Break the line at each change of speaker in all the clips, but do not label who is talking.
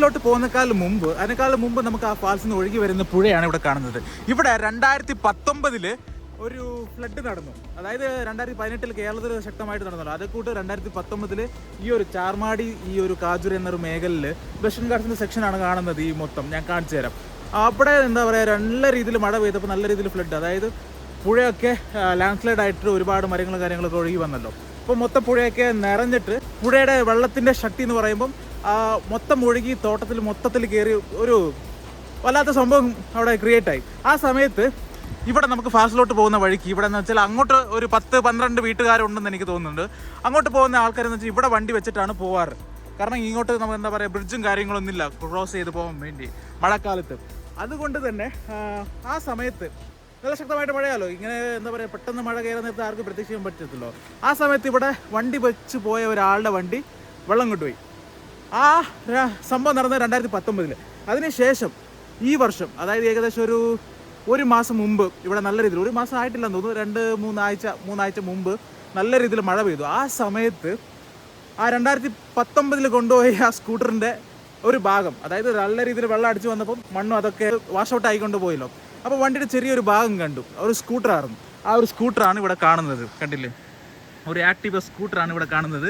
ഫാൾസിലോട്ട് പോകുന്നേക്കാൾ മുമ്പ് അതിനേക്കാൾ മുമ്പ് നമുക്ക് ആ ഫാൾസിൽ നിന്ന് ഒഴുകി വരുന്ന പുഴയാണ് ഇവിടെ കാണുന്നത്. ഇവിടെ രണ്ടായിരത്തി പത്തൊമ്പതിൽ ഒരു ഫ്ലഡ് നടന്നു. അതായത് രണ്ടായിരത്തി പതിനെട്ടിൽ കേരളത്തിൽ ശക്തമായിട്ട് നടന്നല്ലോ. അതേ കൂട്ട് രണ്ടായിരത്തി പത്തൊമ്പതിൽ ഈ ഒരു ചാർമാടി ഈ ഒരു കാജുര എന്നൊരു മേഖലയിൽ വെസ്റ്റേൺ ഗാർഡ്സിന്റെ സെക്ഷനാണ് കാണുന്നത് ഈ മൊത്തം. ഞാൻ കാണിച്ചു തരാം. അവിടെ എന്താ പറയുക നല്ല രീതിയിൽ മഴ പെയ്തപ്പോൾ നല്ല രീതിയിൽ ഫ്ലഡ് അതായത് പുഴയൊക്കെ ലാൻഡ് സ്ലൈഡ് ആയിട്ട് ഒരുപാട് മരങ്ങളും കാര്യങ്ങളൊക്കെ ഒഴുകി വന്നല്ലോ. അപ്പോൾ മൊത്തം പുഴയൊക്കെ നിറഞ്ഞിട്ട് പുഴയുടെ വെള്ളത്തിന്റെ ശക്തി എന്ന് പറയുമ്പം മൊത്തം ഒഴുകി തോട്ടത്തിൽ മൊത്തത്തിൽ കയറി ഒരു വല്ലാത്ത സംഭവം അവിടെ ക്രിയേറ്റ് ആയി. ആ സമയത്ത് ഇവിടെ നമുക്ക് ഫാസ്റ്റിലോട്ട് പോകുന്ന വഴിക്ക് ഇവിടെ എന്ന് വെച്ചാൽ അങ്ങോട്ട് ഒരു പത്ത് പന്ത്രണ്ട് വീട്ടുകാരുണ്ടെന്ന് എനിക്ക് തോന്നുന്നുണ്ട്. അങ്ങോട്ട് പോകുന്ന ആൾക്കാരെന്ന് വെച്ചാൽ ഇവിടെ വണ്ടി വെച്ചിട്ടാണ് പോവാറ്. കാരണം ഇങ്ങോട്ട് നമുക്ക് എന്താ പറയുക ബ്രിഡ്ജും കാര്യങ്ങളൊന്നും ഇല്ല. ക്രോസ് ചെയ്ത് പോകാൻ വേണ്ടി മഴക്കാലത്ത്. അതുകൊണ്ട് തന്നെ ആ, ആ സമയത്ത് നല്ല ശക്തമായിട്ട് മഴയാലോ? ഇങ്ങനെ എന്താ പറയുക പെട്ടെന്ന് മഴ കയറുന്ന നേരത്തെ ആർക്കും പ്രതീക്ഷിക്കാൻ പറ്റത്തില്ലോ ആ സമയത്ത് ഇവിടെ വണ്ടി വെച്ച് പോയ ഒരാളുടെ വണ്ടി വെള്ളം കൊണ്ടുപോയി. ആ സംഭവം നടന്നത് രണ്ടായിരത്തി പത്തൊമ്പതിൽ അതിനുശേഷം ഈ വർഷം അതായത് ഏകദേശം ഒരു ഒരു മാസം മുമ്പ് ഇവിടെ നല്ല രീതിയിൽ ഒരു മാസം ആയിട്ടില്ലെന്ന് തോന്നുന്നു രണ്ട് മൂന്നാഴ്ച മൂന്നാഴ്ച മുമ്പ് നല്ല രീതിയിൽ മഴ പെയ്തു. ആ സമയത്ത് ആ രണ്ടായിരത്തി പത്തൊമ്പതിൽ കൊണ്ടുപോയി ആ സ്കൂട്ടറിന്റെ ഒരു ഭാഗം അതായത് നല്ല രീതിയിൽ വെള്ളം അടിച്ച് വന്നപ്പോൾ മണ്ണും അതൊക്കെ വാഷ് ഔട്ട് ആയിക്കൊണ്ട് പോയല്ലോ. അപ്പോൾ വണ്ടിയുടെ ചെറിയൊരു ഭാഗം കണ്ടു. ഒരു സ്കൂട്ടറായിരുന്നു. ആ ഒരു സ്കൂട്ടറാണ് ഇവിടെ കാണുന്നത്. കണ്ടില്ലേ? ഒരു ആക്റ്റീവ സ്കൂട്ടറാണ് ഇവിടെ കാണുന്നത്.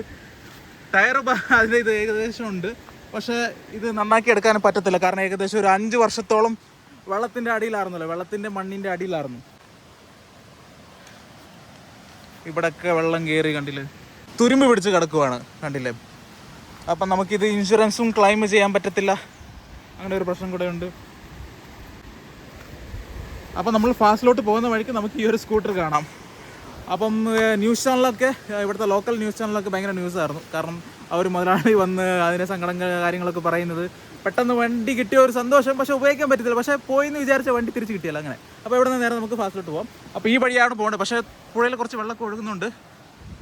ടയർ അതിന്റെ ഇത് ഏകദേശം ഉണ്ട്. പക്ഷേ ഇത് നന്നാക്കി എടുക്കാൻ പറ്റത്തില്ല. കാരണം ഏകദേശം ഒരു അഞ്ച് വർഷത്തോളം വെള്ളത്തിന്റെ അടിയിലായിരുന്നല്ലോ. വെള്ളത്തിന്റെ മണ്ണിന്റെ അടിയിലായിരുന്നു. ഇവിടൊക്കെ വെള്ളം കയറി കണ്ടില്ലേ? തുരുമ്പ് പിടിച്ച് കിടക്കുവാണ് കണ്ടില്ലേ? അപ്പം നമുക്കിത് ഇൻഷുറൻസും ക്ലെയിം ചെയ്യാൻ പറ്റത്തില്ല. അങ്ങനെ ഒരു പ്രശ്നം കൂടെ ഉണ്ട്. അപ്പം നമ്മൾ ഫാസ്റ്റിലോട്ട് പോകുന്ന വഴിക്ക് നമുക്ക് ഈ ഒരു സ്കൂട്ടർ കാണാം. അപ്പം ന്യൂസ് ചാനലൊക്കെ ഇവിടുത്തെ ലോക്കൽ ന്യൂസ് ചാനലൊക്കെ ഭയങ്കര ന്യൂസ് ആയിരുന്നു. കാരണം അവർ മുതലാളി വന്ന് അതിന്റെ സങ്കടങ്ങൾ കാര്യങ്ങളൊക്കെ പറയുന്നത് പെട്ടെന്ന് വണ്ടി കിട്ടിയ ഒരു സന്തോഷം. പക്ഷേ ഉപയോഗിക്കാൻ പറ്റത്തില്ല. പക്ഷേ പോയി എന്ന് വിചാരിച്ച വണ്ടി തിരിച്ച് കിട്ടിയല്ല അങ്ങനെ. അപ്പോൾ ഇവിടെ നിന്ന് നേരെ നമുക്ക് ഫാസ്റ്റിലോട്ട് പോകാം അപ്പോൾ ഈ വഴിയാണ് പോകേണ്ടത്. പക്ഷേ പുഴയിൽ കുറച്ച് വെള്ളമൊക്കെ ഒഴുകുന്നുണ്ട്.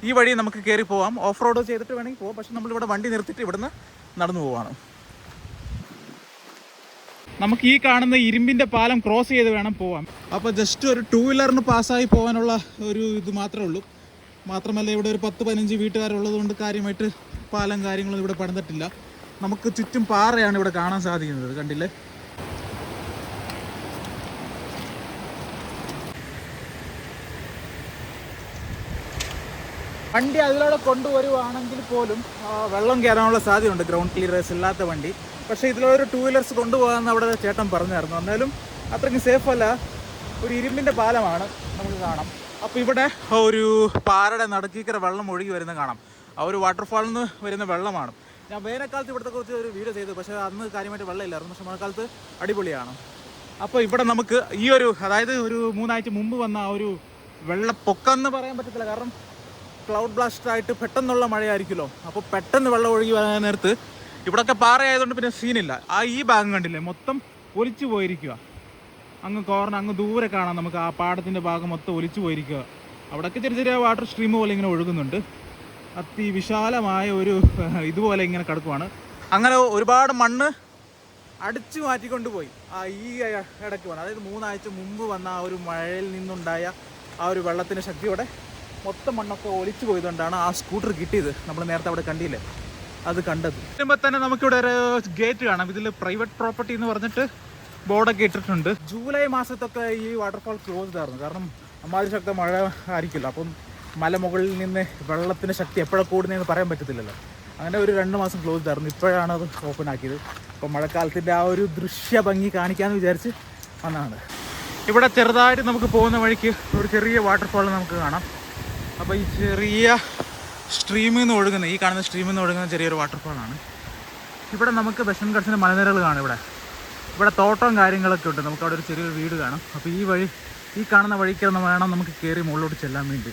ഈ വഴി നമുക്ക് കയറി പോവാം. ഓഫ് റോഡ് ചെയ്തിട്ട് വേണമെങ്കിൽ പോവാം. പക്ഷേ നമ്മളിവിടെ വണ്ടി നിർത്തിയിട്ട് ഇവിടുന്ന് നടന്നു പോവാണ്. നമുക്ക് ഈ കാണുന്ന ഇരുമ്പിന്റെ പാലം ക്രോസ് ചെയ്ത് വേണം പോവാൻ. അപ്പോൾ ജസ്റ്റ് ഒരു ടൂ വീലറിന് പാസ്സായി പോകാനുള്ള ഒരു ഇത് മാത്രമേ ഉള്ളൂ. മാത്രമല്ല ഇവിടെ ഒരു പത്ത് പതിനഞ്ച് വീട്ടുകാരുള്ളത് കൊണ്ട് കാര്യമായിട്ട് പാലം കാര്യങ്ങളൊന്നും ഇവിടെ പണിതിട്ടില്ല. നമുക്ക് ചുറ്റും പാറയാണ് ഇവിടെ കാണാൻ സാധിക്കുന്നത് കണ്ടില്ലേ? വണ്ടി അതിലൂടെ കൊണ്ടുവരുവാണെങ്കിൽ പോലും വെള്ളം കയറാനുള്ള സാധ്യതയുണ്ട്. ഗ്രൗണ്ട് ക്ലിയറേഴ്സ് ഇല്ലാത്ത വണ്ടി. പക്ഷേ ഇതിലൊരു ടൂ വീലേഴ്സ് കൊണ്ടുപോകാമെന്ന് അവിടെ ചേട്ടൻ പറഞ്ഞായിരുന്നു. എന്നാലും അത്രയ്ക്ക് സേഫ് അല്ല. ഒരു ഇരുമ്പിന്റെ പാലമാണ് നമുക്ക് കാണാം. അപ്പോൾ ഇവിടെ ഒരു പാറയുടെ നടുക്കീക്കര വെള്ളം ഒഴുകി വരുന്ന കാണാം. ആ ഒരു വാട്ടർഫാളിൽ നിന്ന് വരുന്ന വെള്ളമാണ്. ഞാൻ വേനൽക്കാലത്ത് ഇവിടുത്തെ കുറച്ച് ഒരു വീഡിയോ ചെയ്തു. പക്ഷേ അന്ന് കാര്യമായിട്ട് വെള്ളമില്ലായിരുന്നു. പക്ഷേ മഴക്കാലത്ത് അടിപൊളിയാണ്. അപ്പോൾ ഇവിടെ നമുക്ക് ഈ ഒരു അതായത് ഒരു മൂന്നാഴ്ച മുമ്പ് വന്ന ആ ഒരു വെള്ളപ്പൊക്കം എന്ന് പറയാൻ പറ്റത്തില്ല. കാരണം ക്ലൗഡ് ബ്ലാസ്റ്റർ ആയിട്ട് പെട്ടെന്നുള്ള മഴയായിരിക്കുമല്ലോ. അപ്പോൾ പെട്ടെന്ന് വെള്ളം ഒഴുകി വരാൻ നേരത്ത് ഇവിടൊക്കെ പാറയായതുകൊണ്ട് പിന്നെ സീനില്ല. ആ ഈ ഭാഗം കണ്ടില്ലേ? മൊത്തം ഒലിച്ചു പോയിരിക്കുക അങ്ങ് കോർണർ അങ്ങ് ദൂരെ കാണാം നമുക്ക് ആ പാടത്തിന്റെ ഭാഗം മൊത്തം ഒലിച്ചു പോയിരിക്കുക അവിടെയൊക്കെ ചെറിയ ചെറിയ വാട്ടർ സ്ട്രീം പോലെ ഇങ്ങനെ ഒഴുകുന്നുണ്ട്. അതിവിശാലമായ ഒരു ഇതുപോലെ ഇങ്ങനെ കിടക്കുവാണ്. അങ്ങനെ ഒരുപാട് മണ്ണ് അടിച്ചു മാറ്റിക്കൊണ്ട് പോയി. ആ ഈ ഇടയ്ക്ക് വന്ന അതായത് മൂന്നാഴ്ച മുമ്പ് വന്ന ആ ഒരു മഴയിൽ നിന്നുണ്ടായ ആ ഒരു വെള്ളത്തിന്റെ ശക്തിയോടെ മൊത്തം മണ്ണൊക്കെ ഒലിച്ചു പോയതുകൊണ്ടാണ് ആ സ്കൂട്ടർ കിട്ടിയത്. നമ്മൾ നേരത്തെ അവിടെ കണ്ടില്ലേ? അത് കണ്ടത്. വരുമ്പോൾ തന്നെ നമുക്കിവിടെ ഒരു ഗേറ്റ് കാണാം. ഇതിൽ പ്രൈവറ്റ് പ്രോപ്പർട്ടി എന്ന് പറഞ്ഞിട്ട് ബോർഡൊക്കെ ഇട്ടിട്ടുണ്ട്. ജൂലൈ മാസത്തൊക്കെ ഈ വാട്ടർഫാൾ ക്ലോസ്ഡ് ആയിരുന്നു. കാരണം അമ്മാതിരി ശക്ത മഴ ആയിരിക്കില്ല അപ്പം മലമുകളിൽ നിന്ന് വെള്ളത്തിന്റെ ശക്തി എപ്പോഴാണ് കൂടുന്നതെന്ന് പറയാൻ പറ്റത്തില്ലല്ലോ. അങ്ങനെ ഒരു രണ്ട് മാസം ക്ലോസ്ഡ് ആയിരുന്നു. ഇപ്പോഴാണ് അത് ഓപ്പൺ ആക്കിയത്. അപ്പോൾ മഴക്കാലത്തിന്റെ ആ ഒരു ദൃശ്യ ഭംഗി കാണിക്കാമെന്ന് വിചാരിച്ച് വന്നതാണ്. ഇവിടെ ചെറുതായിട്ട് നമുക്ക് പോകുന്ന വഴിക്ക് ഒരു ചെറിയ വാട്ടർഫാൾ നമുക്ക് കാണാം. അപ്പോൾ ഈ ചെറിയ സ്ട്രീമിൽ നിന്ന് ഒഴുകുന്ന ഈ കാണുന്ന സ്ട്രീമിൽ നിന്ന് ഒഴുകുന്ന ചെറിയൊരു വാട്ടർഫാളാണ് ഇവിടെ നമുക്ക് ദക്ഷിണ കടച്ചിന്റെ മലനിരകൾ കാണും ഇവിടെ. ഇവിടെ തോട്ടവും കാര്യങ്ങളൊക്കെ ഉണ്ട്. നമുക്ക് അവിടെ ഒരു ചെറിയൊരു വീട് കാണാം. അപ്പോൾ ഈ വഴി ഈ കാണുന്ന വഴിക്ക് വേണം നമുക്ക് കയറി മുകളിലോട്ട് ചെല്ലാൻ വേണ്ടി.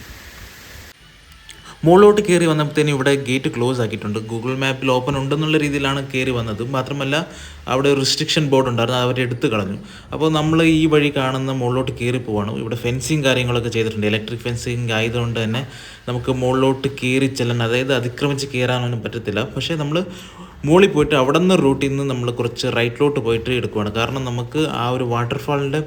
മുകളിലോട്ട് കയറി വന്നപ്പോഴത്തേനും ഇവിടെ ഗേറ്റ് ക്ലോസ് ആക്കിയിട്ടുണ്ട്. ഗൂഗിൾ മാപ്പിൽ ഓപ്പൺ ഉണ്ടെന്നുള്ള രീതിയിലാണ് കയറി വന്നത്. മാത്രമല്ല അവിടെ ഒരു റിസ്ട്രിക്ഷൻ ബോർഡ് ഉണ്ടായിരുന്നു. അവർ എടുത്തു കളഞ്ഞു. അപ്പോൾ നമ്മൾ ഈ വഴി കാണുന്ന മുകളിലോട്ട് കയറി പോവാണ്. ഇവിടെ ഫെൻസിങ് കാര്യങ്ങളൊക്കെ ചെയ്തിട്ടുണ്ട്. ഇലക്ട്രിക് ഫെൻസിങ് ആയതുകൊണ്ട് തന്നെ നമുക്ക് മുകളിലോട്ട് കയറി ചെല്ലാൻ അതായത് അതിക്രമിച്ച് കയറാനൊന്നും പറ്റത്തില്ല. പക്ഷേ നമ്മൾ മുകളിൽ പോയിട്ട് അവിടെ നിന്ന് റൂട്ടിൽ നിന്ന് നമ്മൾ കുറച്ച് റൈറ്റിലോട്ട് പോയിട്ട് എടുക്കുവാണ്. കാരണം നമുക്ക് ആ ഒരു വാട്ടർഫാളിന്റെ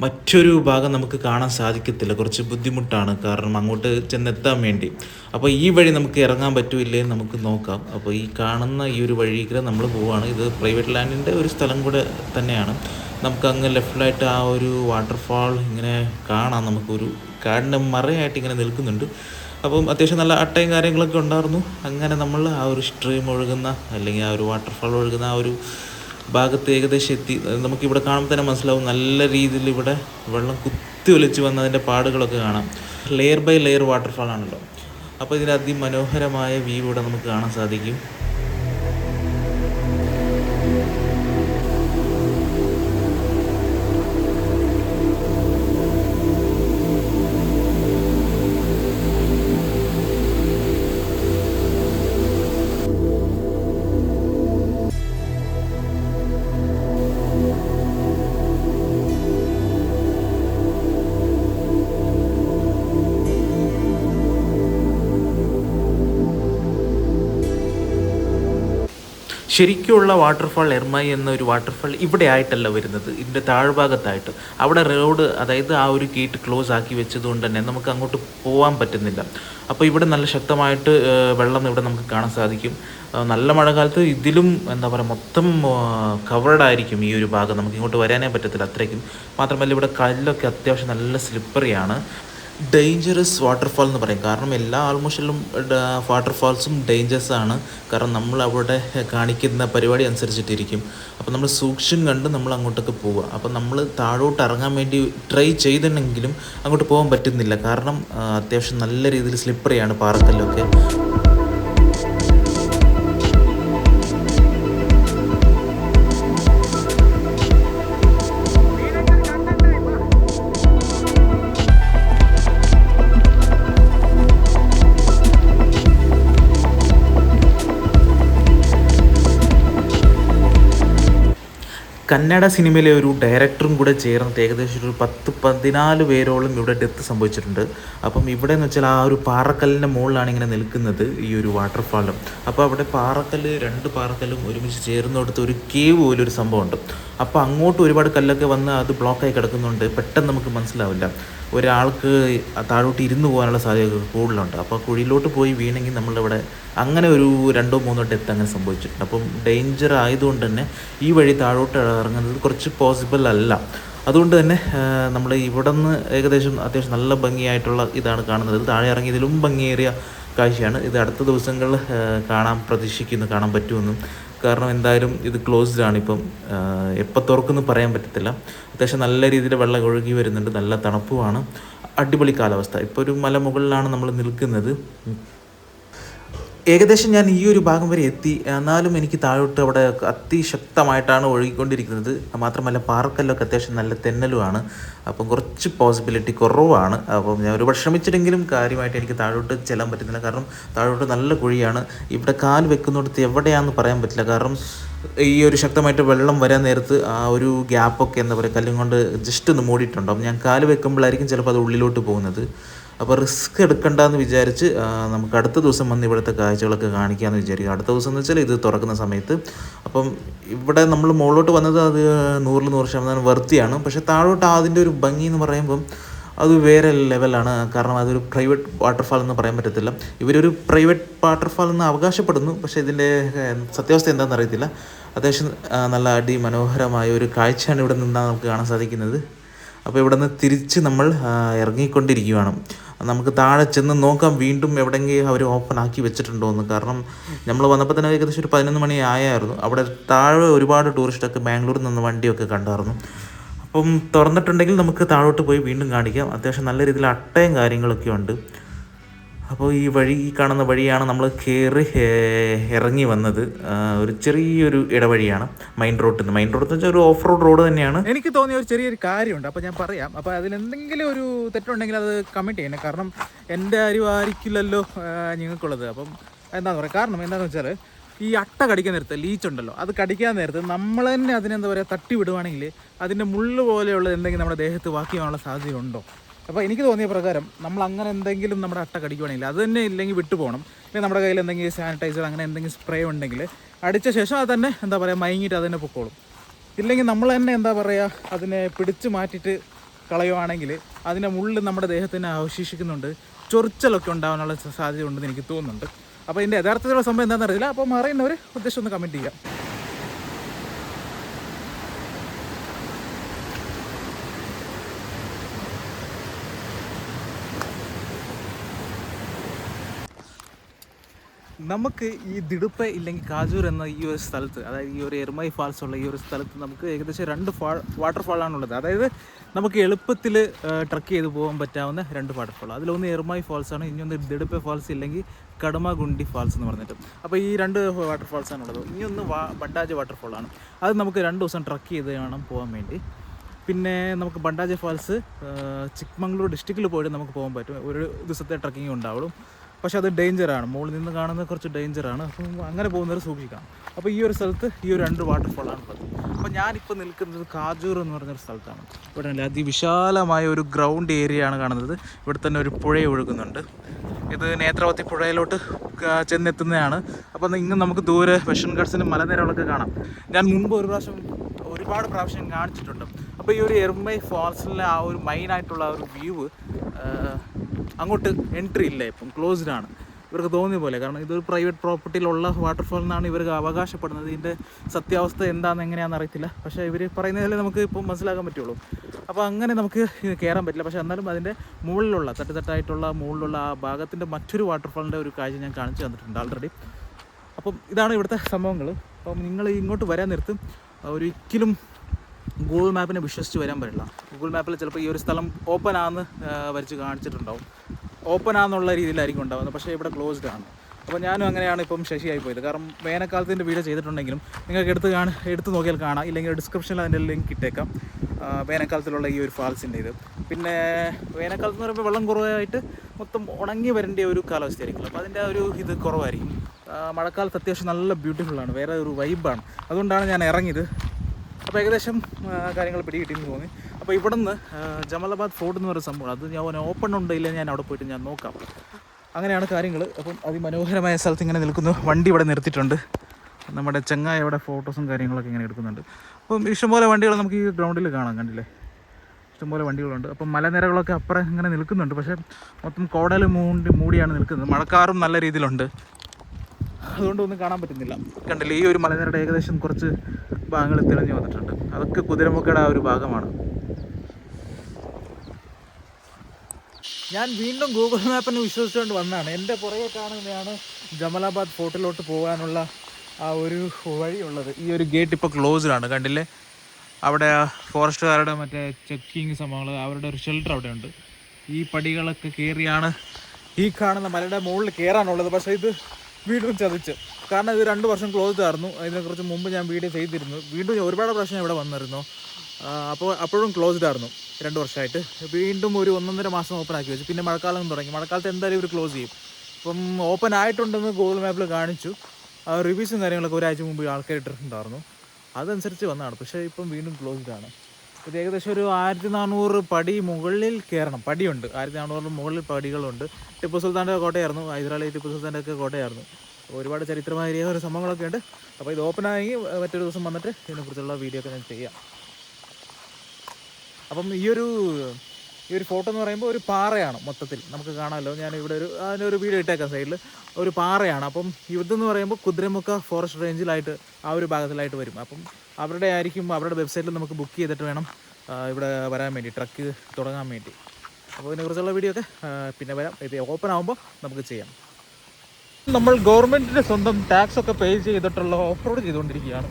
മറ്റൊരു ഭാഗം നമുക്ക് കാണാൻ സാധിക്കത്തില്ല. കുറച്ച് ബുദ്ധിമുട്ടാണ്. കാരണം അങ്ങോട്ട് ചെന്നെത്താൻ വേണ്ടി. അപ്പോൾ ഈ വഴി നമുക്ക് ഇറങ്ങാൻ പറ്റൂല്ലേ നമുക്ക് നോക്കാം. അപ്പോൾ ഈ കാണുന്ന ഈ ഒരു വഴിക്ക് നമ്മൾ പോവുകയാണ്. ഇത് പ്രൈവറ്റ് ലാൻഡിന്റെ ഒരു സ്ഥലം കൂടെ തന്നെയാണ്. നമുക്ക് അങ്ങ് ലെഫ്റ്റിലായിട്ട് ആ ഒരു വാട്ടർഫാൾ ഇങ്ങനെ കാണാം. നമുക്കൊരു കാടിന്റെ മറയായിട്ട് ഇങ്ങനെ നിൽക്കുന്നുണ്ട്. അപ്പം അത്യാവശ്യം നല്ല അട്ടയും കാര്യങ്ങളൊക്കെ ഉണ്ടായിരുന്നു. അങ്ങനെ നമ്മൾ ആ ഒരു സ്ട്രീം ഒഴുകുന്ന അല്ലെങ്കിൽ ആ ഒരു വാട്ടർഫാൾ ഒഴുകുന്ന ആ ഒരു ഭാഗത്ത് ഏകദേശം എത്തി. നമുക്കിവിടെ കാണുമ്പോൾ തന്നെ മനസ്സിലാവും നല്ല രീതിയിൽ ഇവിടെ വെള്ളം കുത്തി ഒലിച്ച് വന്നതിന്റെ പാടുകളൊക്കെ കാണാം. ലെയർ ബൈ ലെയർ വാട്ടർഫാൾ ആണല്ലോ. അപ്പോൾ ഇതിന്റെ അതിമനോഹരമായ വ്യൂ ഇവിടെ നമുക്ക് കാണാൻ സാധിക്കും. ശരിക്കുള്ള വാട്ടർഫാൾ എർമൈ എന്ന ഒരു വാട്ടർഫാൾ ഇവിടെ ആയിട്ടല്ല വരുന്നത്. ഇതിന്റെ താഴ്ഭാഗത്തായിട്ട്. അവിടെ റോഡ് അതായത് ആ ഒരു ഗേറ്റ് ക്ലോസ് ആക്കി വെച്ചതുകൊണ്ട് തന്നെ നമുക്ക് അങ്ങോട്ട് പോകാൻ പറ്റുന്നില്ല. അപ്പോൾ ഇവിടെ നല്ല ശക്തമായിട്ട് വെള്ളം ഇവിടെ നമുക്ക് കാണാൻ സാധിക്കും. നല്ല മഴക്കാലത്ത് ഇതിലും എന്താ പറയുക മൊത്തം കവർഡ് ആയിരിക്കും ഈ ഒരു ഭാഗം. നമുക്ക് ഇങ്ങോട്ട് വരാനേ പറ്റത്തില്ല അത്രയ്ക്കും. മാത്രമല്ല ഇവിടെ കല്ലൊക്കെ അത്യാവശ്യം നല്ല സ്ലിപ്പറിയാണ് ഡേഞ്ചറസ് വാട്ടർഫാൾ എന്ന് പറയും. കാരണം എല്ലാ ആൾമോസ്റ്റിലും വാട്ടർഫാൾസും ഡേഞ്ചറസ് ആണ്. കാരണം നമ്മൾ അവിടെ കാണിക്കുന്ന പരിപാടി അനുസരിച്ചിട്ടിരിക്കും. അപ്പോൾ നമ്മൾ സൂക്ഷ്യം കണ്ട് നമ്മൾ അങ്ങോട്ടൊക്കെ പോവുക. അപ്പോൾ നമ്മൾ താഴോട്ട് ഇറങ്ങാൻ വേണ്ടി ട്രൈ ചെയ്തിട്ടുണ്ടെങ്കിലും അങ്ങോട്ട് പോകാൻ പറ്റുന്നില്ല. കാരണം അത്യാവശ്യം നല്ല രീതിയിൽ സ്ലിപ്പറിയാണ് പാറക്കല്ലൊക്കെ. കന്നഡ സിനിമയിലെ ഒരു ഡയറക്ടറും കൂടെ ചേർന്നിട്ട് ഏകദേശം ഒരു പത്ത് പതിനാല് പേരോളം ഇവിടെ ഡെത്ത് സംഭവിച്ചിട്ടുണ്ട്. അപ്പം ഇവിടെ എന്ന് വെച്ചാൽ ആ ഒരു പാറക്കല്ലിന്റെ മുകളിലാണ് ഇങ്ങനെ നിൽക്കുന്നത് ഈ ഒരു വാട്ടർഫാളും അപ്പോൾ അവിടെ പാറക്കല്ല് രണ്ട് പാറക്കല്ലും ഒരുമിച്ച് ചേർന്നെടുത്ത് ഒരു കേവ് പോലെ ഒരു സംഭവമുണ്ട്. അപ്പോൾ അങ്ങോട്ട് ഒരുപാട് കല്ലൊക്കെ വന്ന് അത് ബ്ലോക്കായി കിടക്കുന്നുണ്ട്. പെട്ടെന്ന് നമുക്ക് മനസ്സിലാവില്ല. ഒരാൾക്ക് താഴോട്ട് ഇരുന്ന് പോകാനുള്ള സാധ്യത കൂടുതലുണ്ട്. അപ്പോൾ കുഴിയിലോട്ട് പോയി വീണെങ്കിൽ നമ്മളിവിടെ അങ്ങനെ ഒരു രണ്ടോ മൂന്നോ ഡെത്ത് അങ്ങനെ സംഭവിച്ചിട്ടുണ്ട്. അപ്പം ഡേഞ്ചർ ആയതുകൊണ്ട് തന്നെ ഈ വഴി താഴോട്ട് ഇറങ്ങുന്നത് കുറച്ച് പോസിബിൾ അല്ല. അതുകൊണ്ട് തന്നെ നമ്മൾ ഇവിടെ നിന്ന് ഏകദേശം അത്യാവശ്യം നല്ല ഭംഗിയായിട്ടുള്ള ഇതാണ് കാണുന്നത്. താഴെ ഇറങ്ങിയതിലും ഭംഗിയേറിയ കാഴ്ചയാണ്. ഇത് അടുത്ത ദിവസങ്ങളിൽ കാണാൻ പ്രതീക്ഷിക്കുന്നു കാണാൻ പറ്റുമെന്നും. കാരണം എന്തായാലും ഇത് ക്ലോസ്ഡ് ആണ്. ഇപ്പം എപ്പോൾ തുറക്കുമെന്ന് പറയാൻ പറ്റത്തില്ല. അത്യാവശ്യം നല്ല രീതിയിൽ വെള്ളം ഒഴുകി വരുന്നുണ്ട്. നല്ല തണുപ്പുമാണ്. അടിപൊളി കാലാവസ്ഥ. ഇപ്പോൾ ഒരു മലമുകളിലാണ് നമ്മൾ നിൽക്കുന്നത്. ഏകദേശം ഞാൻ ഈ ഒരു ഭാഗം വരെ എത്തി. എന്നാലും എനിക്ക് താഴോട്ട് അവിടെ അതിശക്തമായിട്ടാണ് ഒഴുകിക്കൊണ്ടിരിക്കുന്നത്. മാത്രമല്ല പാറക്കല്ലൊക്കെ അത്യാവശ്യം നല്ല തെന്നലുമാണ്. അപ്പം കുറച്ച് പോസിബിലിറ്റി കുറവാണ്. അപ്പം ഞാൻ ഒരുപാട് ശ്രമിച്ചിട്ടെങ്കിലും കാര്യമായിട്ട് എനിക്ക് താഴോട്ട് ചെല്ലാൻ പറ്റുന്നില്ല. കാരണം താഴോട്ട് നല്ല കുഴിയാണ്. ഇവിടെ കാൽ വെക്കുന്നിടത്ത് എവിടെയാണെന്ന് പറയാൻ പറ്റില്ല. കാരണം ഈ ഒരു ശക്തമായിട്ട് വെള്ളം വരാൻ നേരത്ത് ആ ഒരു ഗ്യാപ്പൊക്കെ എന്താ പറയുക കല്ലും കൊണ്ട് ജസ്റ്റ് ഒന്ന് മൂടിയിട്ടുണ്ടാവും ഞാൻ കാൽ വെക്കുമ്പോഴായിരിക്കും ചിലപ്പോൾ അത് ഉള്ളിലോട്ട് പോകുന്നത്. അപ്പോൾ റിസ്ക് എടുക്കണ്ടെന്ന് വിചാരിച്ച് നമുക്ക് അടുത്ത ദിവസം വന്ന് ഇവിടുത്തെ കാഴ്ചകളൊക്കെ കാണിക്കാമെന്ന് വിചാരിക്കും. അടുത്ത ദിവസം എന്ന് വെച്ചാൽ ഇത് തുറക്കുന്ന സമയത്ത്. അപ്പം ഇവിടെ നമ്മൾ മുകളിലോട്ട് വന്നത് അത് നൂറിൽ നൂറ് ശതമാനം വർത്തിയാണ് പക്ഷേ താഴോട്ട് അതിന്റെ ഒരു ഭംഗി എന്ന് പറയുമ്പം അത് വേറെ ലെവലാണ്. കാരണം അതൊരു പ്രൈവറ്റ് വാട്ടർഫാൾ എന്ന് പറയാൻ പറ്റത്തില്ല. ഇവരൊരു പ്രൈവറ്റ് വാട്ടർഫാൾ എന്ന് അവകാശപ്പെടുന്നു. പക്ഷേ ഇതിന്റെ സത്യാവസ്ഥ എന്താണെന്ന് അറിയത്തില്ല. അത്യാവശ്യം നല്ല അടി മനോഹരമായ ഒരു കാഴ്ചയാണ് ഇവിടെ നിന്നാണ് നമുക്ക് കാണാൻ സാധിക്കുന്നത്. അപ്പോൾ ഇവിടെ നിന്ന് തിരിച്ച് നമ്മൾ ഇറങ്ങിക്കൊണ്ടിരിക്കുകയാണ്. നമുക്ക് താഴെ ചെന്ന് നോക്കാം വീണ്ടും എവിടെയെങ്കിലും അവർ ഓപ്പൺ ആക്കി വെച്ചിട്ടുണ്ടോ എന്ന്. കാരണം നമ്മൾ വന്നപ്പോൾ തന്നെ ഏകദേശം ഒരു പതിനൊന്ന് മണി ആയായിരുന്നു. അവിടെ താഴെ ഒരുപാട് ടൂറിസ്റ്റൊക്കെ ബാംഗ്ലൂരിൽ നിന്ന് വണ്ടിയൊക്കെ കണ്ടായിരുന്നു. അപ്പം തുറന്നിട്ടുണ്ടെങ്കിൽ നമുക്ക് താഴോട്ട് പോയി വീണ്ടും കാണിക്കാം. അത്യാവശ്യം നല്ല രീതിയിൽ അട്ടയും കാര്യങ്ങളൊക്കെ ഉണ്ട്. അപ്പോൾ ഈ വഴി ഈ കാണുന്ന വഴിയാണ് നമ്മൾ കയറി ഇറങ്ങി വന്നത്. ഒരു ചെറിയൊരു ഇടവഴിയാണ് മൈൻ റോഡിൽ നിന്ന് മൈൻ റോഡ് എന്ന് വെച്ചാൽ ഒരു ഓഫ് റോഡ് റോഡ് തന്നെയാണ്.
എനിക്ക് തോന്നിയ ഒരു ചെറിയൊരു കാര്യമുണ്ട്. അപ്പോൾ ഞാൻ പറയാം. അപ്പോൾ അതിൽ എന്തെങ്കിലും ഒരു തെറ്റുണ്ടെങ്കിൽ അത് കമ്മിറ്റ് ചെയ്യണം. കാരണം എന്റെ അരിവായിരിക്കില്ലല്ലോ നിങ്ങൾക്കുള്ളത് അപ്പം എന്താണെന്ന് പറയുക കാരണം എന്താണെന്ന് വെച്ചാൽ ഈ അട്ട കടിക്കാൻ നേരത്ത് ലീച്ച് ഉണ്ടല്ലോ അത് കടിക്കാൻ നേരത്ത് നമ്മൾ തന്നെ അതിനെന്താ പറയുക തട്ടി വിടുവാണെങ്കിൽ അതിന്റെ മുള്ളു പോലെയുള്ളത് എന്തെങ്കിലും നമ്മുടെ ദേഹത്ത് ബാക്കിയാവാനുള്ള സാധ്യതയുണ്ടോ? അപ്പോൾ എനിക്ക് തോന്നിയ പ്രകാരം നമ്മൾ അങ്ങനെ എന്തെങ്കിലും നമ്മുടെ അട്ട കടിക്കുവാണെങ്കിൽ അത് തന്നെ ഇല്ലെങ്കിൽ വിട്ടുപോകണം. പിന്നെ നമ്മുടെ കയ്യിൽ എന്തെങ്കിലും സാനിറ്റൈസർ അങ്ങനെ എന്തെങ്കിലും സ്പ്രേ ഉണ്ടെങ്കിൽ അടിച്ച ശേഷം അത് തന്നെ എന്താ പറയുക മയങ്ങിയിട്ട് അത് തന്നെ പൊക്കോളും. ഇല്ലെങ്കിൽ നമ്മൾ തന്നെ എന്താ പറയുക അതിനെ പിടിച്ച് മാറ്റിയിട്ട് കളയുവാണെങ്കിൽ അതിന്റെ മുള്ളിൽ നമ്മുടെ ദേഹത്തിന് അവശേഷിക്കുന്നുണ്ട്. ചൊറിച്ചലൊക്കെ ഉണ്ടാകാനുള്ള സാധ്യത ഉണ്ടെന്ന് എനിക്ക് തോന്നുന്നുണ്ട്. അപ്പോൾ ഇതിന്റെ യഥാർത്ഥത്തിലുള്ള സംഭവം എന്താണെന്ന് അറിയില്ല. അപ്പോൾ അറിയുന്നവർ ഉദ്ദേശം ഒന്ന് കമന്റ് ചെയ്യാം. നമുക്ക് ഈ ദിടുപ്പ ഇല്ലെങ്കിൽ കാജൂർ എന്ന ഈ ഒരു സ്ഥലത്ത് അതായത് ഈ ഒരു എർമൈ ഫാൾസ് ഉള്ള ഈ ഒരു സ്ഥലത്ത് നമുക്ക് ഏകദേശം രണ്ട് ഫാൾ വാട്ടർഫാളാണുള്ളത് അതായത് നമുക്ക് എളുപ്പത്തിൽ ട്രക്ക് ചെയ്ത് പോകാൻ പറ്റാവുന്ന രണ്ട് വാട്ടർഫാൾ അതിലൊന്ന് എർമൈ ഫാൾസ് ആണ് ഇനിയൊന്ന് ദിടുപ്പ ഫാൾസ് ഇല്ലെങ്കിൽ കടമഗുണ്ടി ഫാൾസ് എന്ന് പറഞ്ഞിട്ട്. അപ്പോൾ ഈ രണ്ട് വാട്ടർഫാൾസ് ആണുള്ളത്. ഇനിയൊന്ന് വാ ബണ്ടാജ് വാട്ടർഫാളാണ് അത് നമുക്ക് രണ്ട് ദിവസം ട്രക്ക് ചെയ്ത് വേണം പോകാൻ വേണ്ടി. പിന്നെ നമുക്ക് ബണ്ടാജ ഫാൾസ് ചിക്മംഗ്ലൂർ ഡിസ്ട്രിക്റ്റിൽ പോയിട്ട് നമുക്ക് പോകാൻ പറ്റും. ഒരു ദിവസത്തെ ട്രക്കിംഗ് ഉണ്ടാവുള്ളൂ. പക്ഷേ അത് ഡേഞ്ചറാണ് മുകളിൽ നിന്ന് കാണുന്നത് കുറച്ച് ഡേഞ്ചറാണ് അപ്പം അങ്ങനെ പോകുന്നവർ സൂക്ഷിക്കാം. അപ്പോൾ ഈ ഒരു സ്ഥലത്ത് ഈ ഒരു രണ്ട് വാട്ടർഫോളാണ് ഉള്ളത് അപ്പോൾ ഞാനിപ്പോൾ നിൽക്കുന്നത് കാജൂർ എന്ന് പറഞ്ഞൊരു സ്ഥലത്താണ്. ഇവിടെ അതിവിശാലമായ ഒരു ഗ്രൗണ്ട് ഏരിയ ആണ് കാണുന്നത്. ഇവിടെ തന്നെ ഒരു പുഴ ഒഴുകുന്നുണ്ട്. ഇത് നേത്രാവതി പുഴയിലോട്ട് ചെന്നെത്തുന്നതാണ്. അപ്പോൾ ഇന്ന് നമുക്ക് ദൂരെ വെഷൻ ഗഡ്സിനും മലനിരകളൊക്കെ കാണാം. ഞാൻ മുൻപ് ഒരു പ്രാവശ്യം ഒരുപാട് പ്രാവശ്യം കാണിച്ചിട്ടുണ്ട്. അപ്പോൾ ഈ ഒരു എർമൈ ഫോൾസിലെ ആ ഒരു മെയിനായിട്ടുള്ള ആ ഒരു വ്യൂ അങ്ങോട്ട് എൻട്രി ഇല്ല ഇപ്പം ക്ലോസ്ഡ് ആണ്. ഇവർക്ക് തോന്നിയ പോലെ കാരണം ഇതൊരു പ്രൈവറ്റ് പ്രോപ്പർട്ടിയിലുള്ള വാട്ടർഫോൾ എന്നാണ് ഇവർക്ക് അവകാശപ്പെടുന്നത്. ഇതിന്റെ സത്യാവസ്ഥ എന്താണെന്ന് എങ്ങനെയാണെന്ന് അറിയത്തില്ല. പക്ഷേ ഇവർ പറയുന്നതിൽ നമുക്ക് ഇപ്പം മനസ്സിലാക്കാൻ പറ്റുള്ളൂ. അപ്പോൾ അങ്ങനെ നമുക്ക് കയറാൻ പറ്റില്ല. പക്ഷേ എന്നാലും അതിന്റെ മുകളിലുള്ള തട്ടുതട്ടായിട്ടുള്ള മുകളിലുള്ള ആ ഭാഗത്തിന്റെ മറ്റൊരു വാട്ടർഫാളിന്റെ ഒരു കാഴ്ച ഞാൻ കാണിച്ചു തന്നിട്ടുണ്ട് ആൾറെഡി അപ്പം ഇതാണ് ഇവിടുത്തെ സംഭവങ്ങൾ അപ്പം നിങ്ങൾ ഇങ്ങോട്ട് വരാൻ നിർത്തും. ഒരിക്കലും ഗൂഗിൾ മാപ്പിനെ വിശ്വസിച്ച് വരാൻ പറ്റില്ല. ഗൂഗിൾ മാപ്പിൽ ചിലപ്പോൾ ഈ ഒരു സ്ഥലം ഓപ്പൺ ആണെന്ന് വരച്ച് കാണിച്ചിട്ടുണ്ടാവും. ഓപ്പൺ ആണെന്നുള്ള രീതിയിലായിരിക്കും ഉണ്ടാവുന്നത്. പക്ഷേ ഇവിടെ ക്ലോസ്ഡ് ആണ്. അപ്പോൾ ഞാനും അങ്ങനെയാണ് ഇപ്പം ശശിയായി പോയത്. കാരണം വേനൽക്കാലത്തിന്റെ വീഡിയോ ചെയ്തിട്ടുണ്ടെങ്കിലും നിങ്ങൾക്ക് എടുത്ത് കാണാൻ എടുത്ത് നോക്കിയാൽ കാണാം. ഇല്ലെങ്കിൽ ഡിസ്ക്രിപ്ഷനിൽ അതിന്റെ ലിങ്ക് ഇട്ടേക്കാം. വേനൽക്കാലത്തിലുള്ള ഈ ഒരു ഫാൾസിന്റെ ഇത്. പിന്നെ വേനൽക്കാലത്ത് എന്ന് പറയുമ്പോൾ വെള്ളം കുറവായിട്ട് മൊത്തം ഉണങ്ങി വരേണ്ട ഒരു കാലാവസ്ഥയായിരിക്കും. അപ്പോൾ അതിന്റെ ഒരു ഇത് കുറവായിരിക്കും. മഴക്കാലത്ത് അത്യാവശ്യം നല്ല ബ്യൂട്ടിഫുള്ളാണ് വേറെ ഒരു വൈബാണ് അതുകൊണ്ടാണ് ഞാൻ ഇറങ്ങിയത്. അപ്പോൾ ഏകദേശം കാര്യങ്ങൾ പിടികിട്ടിയെന്ന് തോന്നി. അപ്പോൾ ഇവിടുന്ന് നിന്ന് ജമാലാബാദ് ഫോർട്ട് എന്ന് പറയുന്ന സംഭവം അത് ഞാൻ ഓപ്പൺ ഉണ്ടോ ഞാൻ അവിടെ പോയിട്ട് ഞാൻ നോക്കാം. അങ്ങനെയാണ് കാര്യങ്ങൾ. അപ്പം അതിമനോഹരമായ സ്ഥലത്ത് ഇങ്ങനെ നിൽക്കുന്നു. വണ്ടി ഇവിടെ നിർത്തിയിട്ടുണ്ട്. നമ്മുടെ ചെങ്ങായ ഇവിടെ ഫോട്ടോസും കാര്യങ്ങളൊക്കെ ഇങ്ങനെ എടുക്കുന്നുണ്ട്. അപ്പം ഇഷ്ടംപോലെ വണ്ടികൾ നമുക്ക് ഈ ഗ്രൗണ്ടിൽ കാണാം കണ്ടില്ലേ? ഇഷ്ടംപോലെ വണ്ടികളുണ്ട്. അപ്പം മലനിരകളൊക്കെ അപ്പുറം ഇങ്ങനെ നിൽക്കുന്നുണ്ട്. പക്ഷേ മൊത്തം കോടൽ മൂടി മൂടിയാണ് നിൽക്കുന്നത്. മഴക്കാറും നല്ല രീതിയിലുണ്ട്. അതുകൊണ്ടൊന്നും കാണാൻ പറ്റുന്നില്ല. കണ്ടില്ലേ ഈ ഒരു മലനിരയുടെ ഏകദേശം കുറച്ച് ഭാഗങ്ങൾ തെളിഞ്ഞു വന്നിട്ടുണ്ട്. അതൊക്കെ കുതിരമുക്കയുടെ ആ ഒരു ഭാഗമാണ്. ഞാൻ വീണ്ടും ഗൂഗിൾ മാപ്പിനെ വിശ്വസിച്ചുകൊണ്ട് വന്നതാണ്. എന്റെ പുറകെ കാണുന്നതാണ് ജമലാബാദ് ഫോർട്ടിലോട്ട് പോകാനുള്ള ആ ഒരു വഴിയുള്ളത് ഈ ഒരു ഗേറ്റ് ഇപ്പോൾ ക്ലോസ്ഡാണ് കണ്ടില്ലേ? അവിടെ ഫോറസ്റ്റുകാരുടെ മറ്റേ ചെക്കിങ് സംഭവങ്ങൾ അവരുടെ ഒരു ഷെൽട്ടർ അവിടെ ഉണ്ട് ഈ പടികളൊക്കെ കയറിയാണ് ഈ കാണുന്ന മലയുടെ മുകളിൽ കയറാനുള്ളത് പക്ഷേ ഇത് വീണ്ടും ചതിച്ച്. കാരണം ഇത് രണ്ട് വർഷം ക്ലോസ്ഡ് ആയിരുന്നു. അതിനെക്കുറിച്ച് മുമ്പ് ഞാൻ വീഡിയോ ചെയ്തിരുന്നു. വീണ്ടും ഒരുപാട് പ്രാവശ്യം ഇവിടെ വന്നിരുന്നു. അപ്പോൾ അപ്പോഴും ക്ലോസ്ഡ് ആയിരുന്നു രണ്ട് വർഷമായിട്ട്. വീണ്ടും ഒരു ഒന്നൊന്നര മാസം ഓപ്പൺ ആക്കി വെച്ചു. പിന്നെ മഴക്കാലം തുടങ്ങി. മഴക്കാലത്ത് എന്തായാലും ഇവർ ക്ലോസ് ചെയ്യും. ഇപ്പം ഓപ്പൺ ആയിട്ടുണ്ടെന്ന് ഗൂഗിൾ മാപ്പിൽ കാണിച്ചു. റിവ്യൂസും കാര്യങ്ങളൊക്കെ ഒരാഴ്ച മുമ്പ് ആൾക്കാർ ഇട്ടിട്ടുണ്ടായിരുന്നു. അതനുസരിച്ച് വന്നതാണ്. പക്ഷേ ഇപ്പം വീണ്ടും ക്ലോസ്ഡ് ആണ്. ഇത് ഏകദേശം ഒരു ആയിരത്തി നാനൂറ് പടി മുകളിൽ കയറണം. പടിയുണ്ട്. ആയിരത്തി നാനൂറിന് മുകളിൽ പടികളുണ്ട്. ടിപ്പു സുൽത്താന്റെ കോട്ടയായിരുന്നു. ഹൈദരാലി ടിപ്പു സുൽത്താന്റെ ഒക്കെ കോട്ടയായിരുന്നു. ഒരുപാട് ചരിത്രമായ ഒരു സംഭവങ്ങളൊക്കെ ഉണ്ട്. അപ്പോൾ ഇത് ഓപ്പൺ ആയി. മറ്റൊരു ദിവസം വന്നിട്ട് ഇതിനെക്കുറിച്ചുള്ള വീഡിയോ ഒക്കെ ഞാൻ ചെയ്യാം. അപ്പം ഈ ഒരു ഈ ഒരു ഫോട്ടോ എന്ന് പറയുമ്പോൾ ഒരു പാറയാണ് മൊത്തത്തിൽ. നമുക്ക് കാണാമല്ലോ ഞാൻ ഇവിടെ ഒരു അതിനൊരു വീഡിയോ ഇട്ടേക്കാം സൈഡിൽ ഒരു പാറയാണ്. അപ്പം ഇതെന്ന് പറയുമ്പോൾ കുതിരമുക്ക ഫോറസ്റ്റ് റേഞ്ചിലായിട്ട് ആ ഒരു ഭാഗത്തിലായിട്ട് വരും. അപ്പം അവരുടെ ആയിരിക്കും അവരുടെ വെബ്സൈറ്റിൽ നമുക്ക് ബുക്ക് ചെയ്തിട്ട് വേണം ഇവിടെ വരാൻ വേണ്ടി ട്രക്ക് തുടങ്ങാൻ വേണ്ടി. അപ്പോൾ ഇതിനെക്കുറിച്ചുള്ള വീഡിയോ ഒക്കെ പിന്നെ വരാം. ഇത് ഓപ്പൺ ആകുമ്പോൾ നമുക്ക് ചെയ്യാം. നമ്മൾ ഗവൺമെന്റിന്റെ സ്വന്തം ടാക്സ് ഒക്കെ പേ ചെയ്തിട്ടുള്ള ഓഫ് റോഡ് ചെയ്തുകൊണ്ടിരിക്കുകയാണ്.